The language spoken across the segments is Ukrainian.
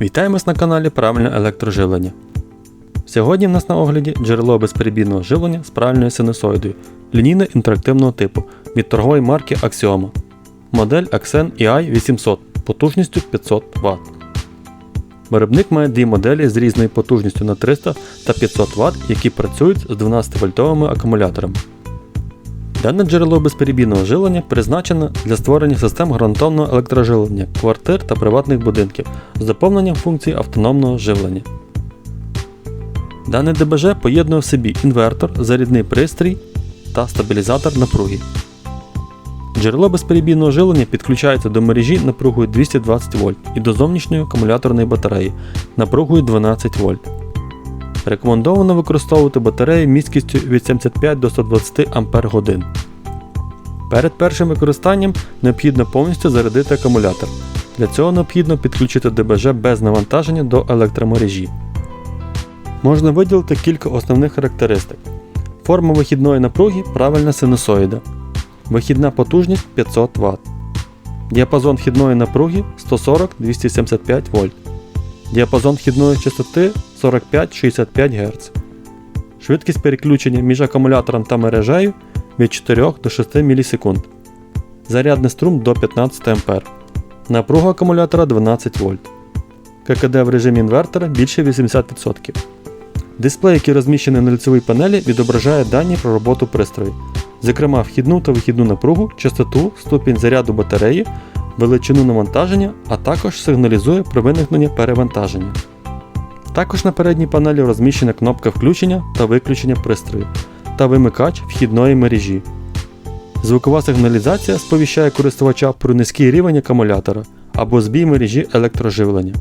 Вітаємось на каналі Правильне електроживлення. Сьогодні в нас на огляді джерело безперебійного живлення з правильною синусоїдою лінійно інтерактивного типу від торгової марки Axioma. Модель Axen EI 800 потужністю 500 Вт. Виробник має дві моделі з різною потужністю на 300 та 500 Вт, які працюють з 12 вольтовими акумуляторами. Дане джерело безперебійного живлення призначено для створення систем гарантовного електроживлення квартир та приватних будинків з доповненням функцій автономного живлення. Дане ДБЖ поєднує в собі інвертор, зарядний пристрій та стабілізатор напруги. Джерело безперебійного живлення підключається до мережі напругою 220 вольт і до зовнішньої акумуляторної батареї напругою 12 вольт. Рекомендовано використовувати батареї міськістю від 75 до 120 Ах. Перед першим використанням необхідно повністю зарядити акумулятор. Для цього необхідно підключити ДБЖ без навантаження до електромережі. Можна виділити кілька основних характеристик. Форма вихідної напруги правильна синусоїда. Вихідна потужність 500 Вт. Діапазон вхідної напруги 140-275 вольт. Діапазон вхідної частоти 45-65 Гц. Швидкість переключення між акумулятором та мережею від 4 до 6 мс. Зарядний струм до 15 А. Напруга акумулятора 12 В. ККД в режимі інвертора більше 80%. Дисплей, який розміщений на лицевій панелі, відображає дані про роботу пристрою, зокрема вхідну та вихідну напругу, частоту, ступінь заряду батареї, величину навантаження, а також сигналізує про виникнення перевантаження. Також на передній панелі розміщена кнопка включення та виключення пристрою та вимикач вхідної мережі. Звукова сигналізація сповіщає користувача про низький рівень акумулятора або збій мережі електроживлення.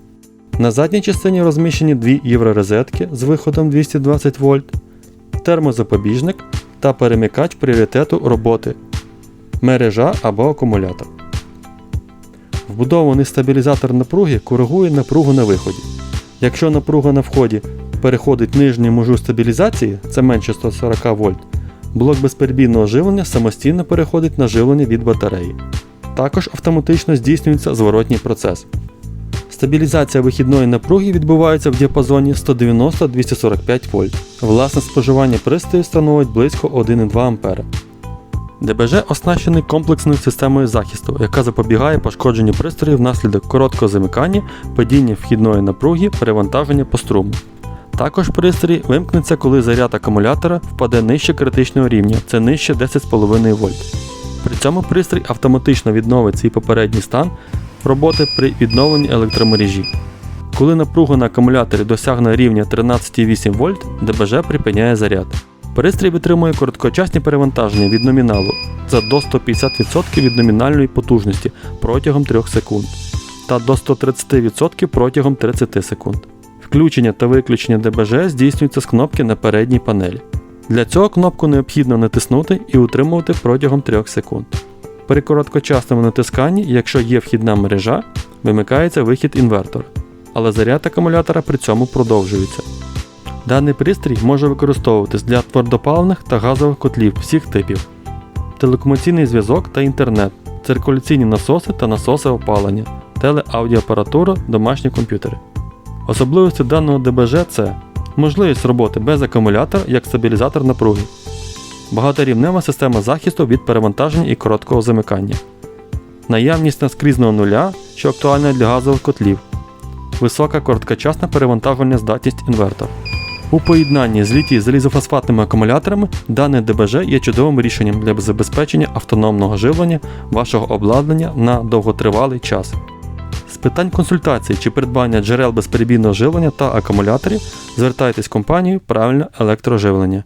На задній частині розміщені дві євророзетки з виходом 220 вольт, термозапобіжник та перемикач пріоритету роботи мережа або акумулятор. Вбудований стабілізатор напруги коригує напругу на виході. Якщо напруга на вході переходить нижню межу стабілізації, це менше 140 вольт, блок безперебійного живлення самостійно переходить на живлення від батареї. Також автоматично здійснюється зворотній процес. Стабілізація вихідної напруги відбувається в діапазоні 190-245 вольт. Власне споживання пристрою становить близько 1,2 А. ДБЖ оснащений комплексною системою захисту, яка запобігає пошкодженню пристрою внаслідок короткого замикання, падіння вхідної напруги, перевантаження по струму. Також пристрій вимкнеться, коли заряд акумулятора впаде нижче критичного рівня, це нижче 10,5 вольт. При цьому пристрій автоматично відновить свій попередній стан роботи при відновленні електромережі. Коли напруга на акумуляторі досягне рівня 13,8 вольт, ДБЖ припиняє заряд. Пристрій витримує короткочасні перевантаження від номіналу за до 150% від номінальної потужності протягом 3 секунд та до 130% протягом 30 секунд. Включення та виключення ДБЖ здійснюється з кнопки на передній панелі. Для цього кнопку необхідно натиснути і утримувати протягом 3 секунд. При короткочасному натисканні, якщо є вхідна мережа, вимикається вихід інвертора, але заряд акумулятора при цьому продовжується. Даний пристрій може використовуватись для твердопаливних та газових котлів всіх типів, телекомуніційний зв'язок та інтернет, циркуляційні насоси та насоси опалення, телеаудіоапаратура, домашні комп'ютери. Особливості даного ДБЖ це можливість роботи без акумулятора як стабілізатор напруги, багаторівнева система захисту від перевантаження і короткого замикання, наявність наскрізного нуля, що актуальна для газових котлів, висока короткочасна перевантаження здатність інвертора. У поєднанні з літій залізофосфатними акумуляторами дане ДБЖ є чудовим рішенням для забезпечення автономного живлення вашого обладнання на довготривалий час. З питань консультації чи придбання джерел безперебійного живлення та акумуляторів звертайтесь в компанію Правильне електроживлення.